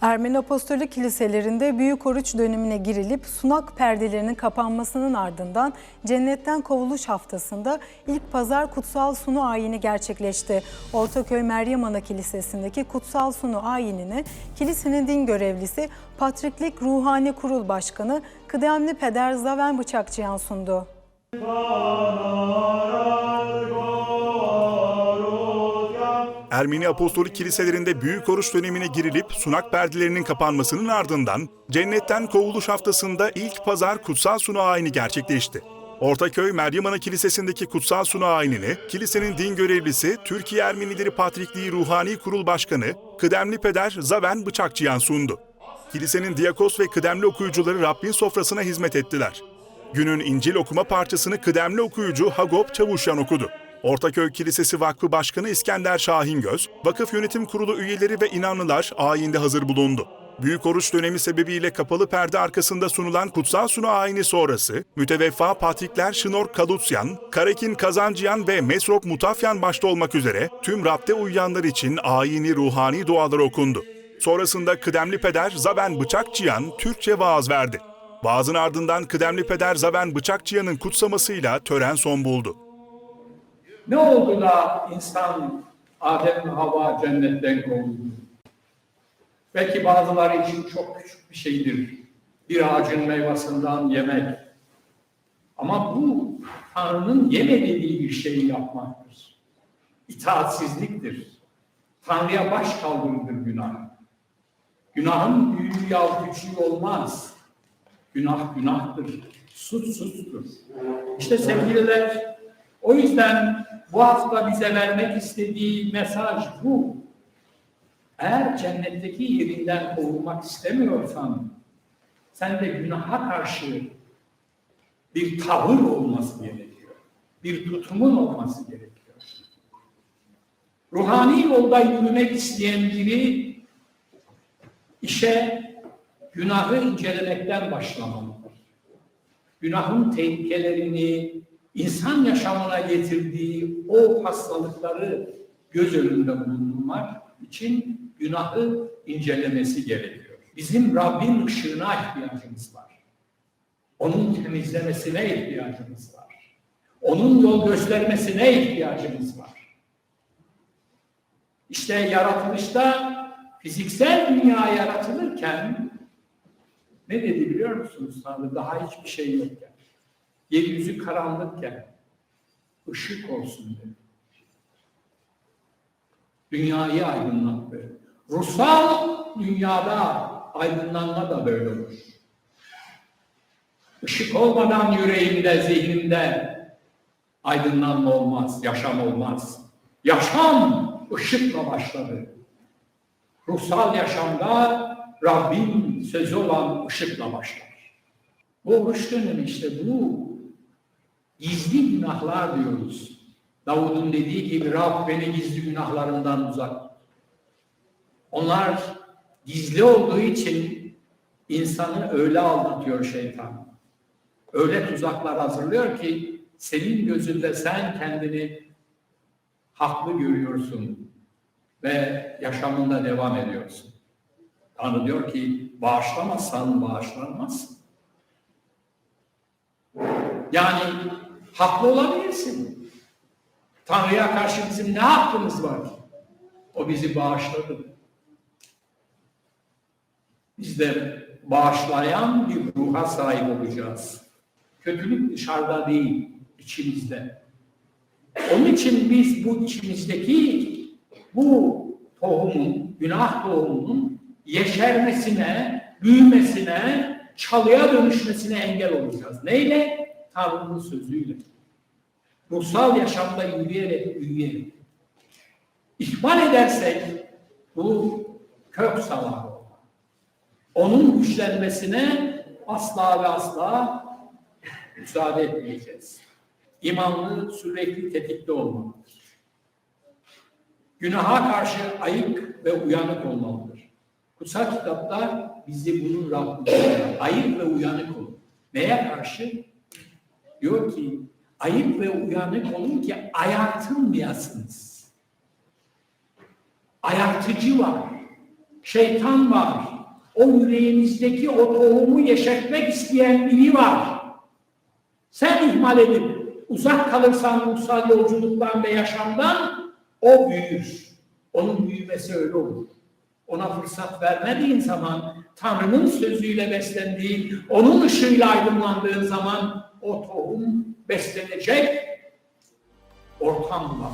Ermeni Apostolik kiliselerinde büyük oruç dönemine girilip sunak perdelerinin kapanmasının ardından cennetten kovuluş haftasında ilk pazar kutsal sunu ayini gerçekleşti. Ortaköy Meryem Ana Kilisesi'ndeki kutsal sunu ayinini kilisenin din görevlisi Patriklik Ruhani Kurul Başkanı Kıdemli Peder Zaven Bıçakçıyan sundu. Ermeni Apostolik kiliselerinde büyük oruç dönemine girilip sunak perdelerinin kapanmasının ardından cennetten kovuluş haftasında ilk pazar kutsal sunu ayini gerçekleşti. Ortaköy Meryem Ana Kilisesi'ndeki kutsal sunu ayinini kilisenin din görevlisi Türkiye Ermenileri Patrikliği Ruhani Kurul Başkanı Kıdemli Peder Zaven Bıçakçıyan sundu. Kilisenin diyakos ve kıdemli okuyucuları Rabbin sofrasına hizmet ettiler. Günün İncil okuma parçasını kıdemli okuyucu Hagop Çavuşyan okudu. Ortaköy Kilisesi Vakfı Başkanı İskender Şahingöz, vakıf yönetim kurulu üyeleri ve inanlılar ayinde hazır bulundu. Büyük oruç dönemi sebebiyle kapalı perde arkasında sunulan kutsal sunu ayini sonrası, müteveffa patrikler Şınor Kalutsyan, Karekin Kazancıyan ve Mesrop Mutafyan başta olmak üzere tüm rapte uyuyanlar için ayini ruhani dualar okundu. Sonrasında kıdemli peder Zaben Bıçakçıyan Türkçe vaaz verdi. Vaazın ardından kıdemli peder Zaben Bıçakçıyan'ın kutsamasıyla tören son buldu. Ne oldu da insan Adem ve Havva cennetten kovuldu? Belki bazıları için çok küçük bir şeydir. Bir ağacın meyvasından yemek. Ama bu Tanrı'nın yeme dediği bir şeyi yapmaktır. İtaatsizliktir. Tanrı'ya baş kaldırıdır günah. Günahın büyüğü ya küçüğü olmaz. Günah günahtır. Suç suçtur. İşte sevgililer o yüzden bu hafta bize vermek istediği mesaj bu. Eğer cennetteki yerinden kovulmak istemiyorsan, sen de günaha karşı bir tavır olması gerekiyor. Bir tutumun olması gerekiyor. Ruhani yolda yürümek isteyen biri işe günahı incelemekten başlamalıdır. Günahın tehlikelerini, insan yaşamına getirdiği o hastalıkları göz önünde bulundurmak için günahı incelemesi gerekiyor. Bizim Rabbin ışığına ihtiyacımız var. Onun temizlemesine ihtiyacımız var. Onun yol göstermesine ihtiyacımız var. İşte yaratılışta fiziksel dünya yaratılırken ne dedi biliyor musunuz Tanrı? Daha hiçbir şey yokken. Yeryüzü karanlıkken ışık olsun dedi. Dünyayı aydınlattı. Ruhsal dünyada aydınlanma da böyle olur. Işık olmadan yüreğimde, zihnimde aydınlanma olmaz, yaşam olmaz. Yaşam ışıkla başladı. Ruhsal yaşamda Rabbin sözü olan ışıkla başlar. Bu oruç dönemi işte bu gizli günahlar diyoruz. Davud'un dediği gibi Rab beni gizli günahlarımdan uzak. Onlar gizli olduğu için insanı öyle aldatıyor şeytan. Öyle tuzaklar hazırlıyor ki senin gözünde sen kendini haklı görüyorsun ve yaşamında devam ediyorsun. Tanrı diyor ki bağışlamazsan bağışlanmaz. Yani haklı olabilirsin. Tanrı'ya karşı bizim ne hakkımız var? O bizi bağışladı. Biz de bağışlayan bir ruha sahip olacağız. Kötülük dışarıda değil, içimizde. Onun için biz bu içimizdeki bu tohumun, günah tohumunun yeşermesine, büyümesine, çalıya dönüşmesine engel olacağız. Neyle? Tanrı'nın sözüyle. Ruhsal yaşamda yürüyerek, büyüyerek. İhmal edersek bu kök salar olur. Onun güçlenmesine asla ve asla müsaade etmeyeceğiz. İmanlı sürekli tetikte olmalıdır. Günaha karşı ayık ve uyanık olmalıdır. Kutsal kitapta bizi bunun Rabbimize ayık ve uyanık olun. Neye karşı? Diyor ki ayık ve uyanık olun ki ayartılmayasınız. Ayartıcı var. şeytan var. O yüreğimizdeki o tohumu yeşertmek isteyen biri var. Sen ihmal edip uzak kalırsan ruhsal yolculuktan ve yaşamdan o büyür. Onun büyümesi öyle olur. Ona fırsat vermediğin zaman Tanrı'nın sözüyle beslendiği, onun ışığıyla aydınlandığın zaman o tohum beslenecek ortam var.